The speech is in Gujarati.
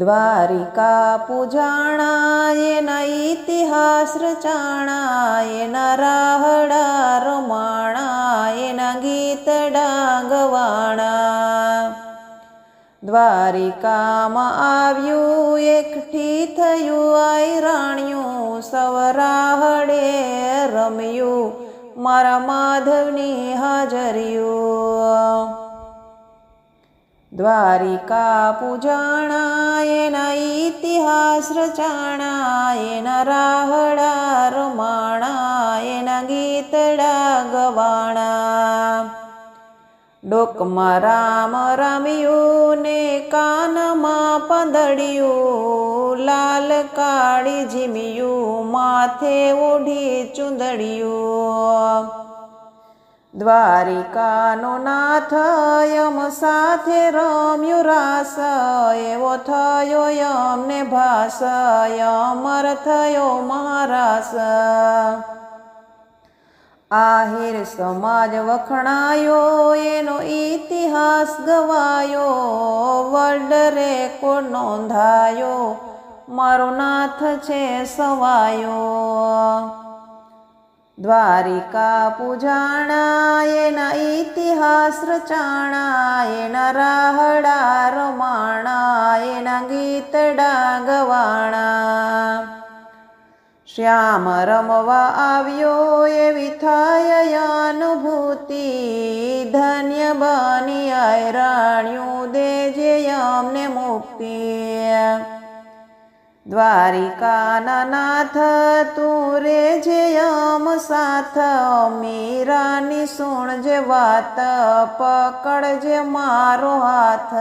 દ્વારિકા પૂજાણા એના ઇતિહાસ રચાણા એના રાહડા રમાણા એના ગીતડા ગવાણા દ્વારિકામાં આવ્યું, એકઠી થયું, આયરાણ્યું સવરાહડે રમ્યું, મારા માધવની હાજર્યું. દ્વારિકા પૂજાણાય ઇતિહાસ રચાણા એના રાહડા રમાણા એના ગીતડા ગવાણા ડોકમાં રામ રમ્યું ને કાનમાં પંદડિયું, લાલ કાળી જીમ્યું, માથે ઓઢી ચૂંદડિયું. દ્વારિકાનો નાથ યમ સાથે રમ્યું રાસ, એવો થયો યમને ભાસ, યમર થયો મહારાસ. આહિર સમાજ વખણાયો, એનો ઇતિહાસ ગવાયો, વર્લ્ડ રેકોર્ડ નોંધાયો, મારો નાથ છે સવાયો. દ્વારિકા પૂજાણા એના ઇતિહાસ રચાણા એના રાહડા રમાણા એના ગીતડા ગવાણા શ્યામ રમવા આવ્યો એવી થાય અનુભૂતિ ધન્ય બની આયરાણ્યું દેજે અમને મુક્તિ. દ્વારિકાના નાથ તું રે જે યમ સાથ મીરાની સુણ જે વાત પકડજે મારો હાથ.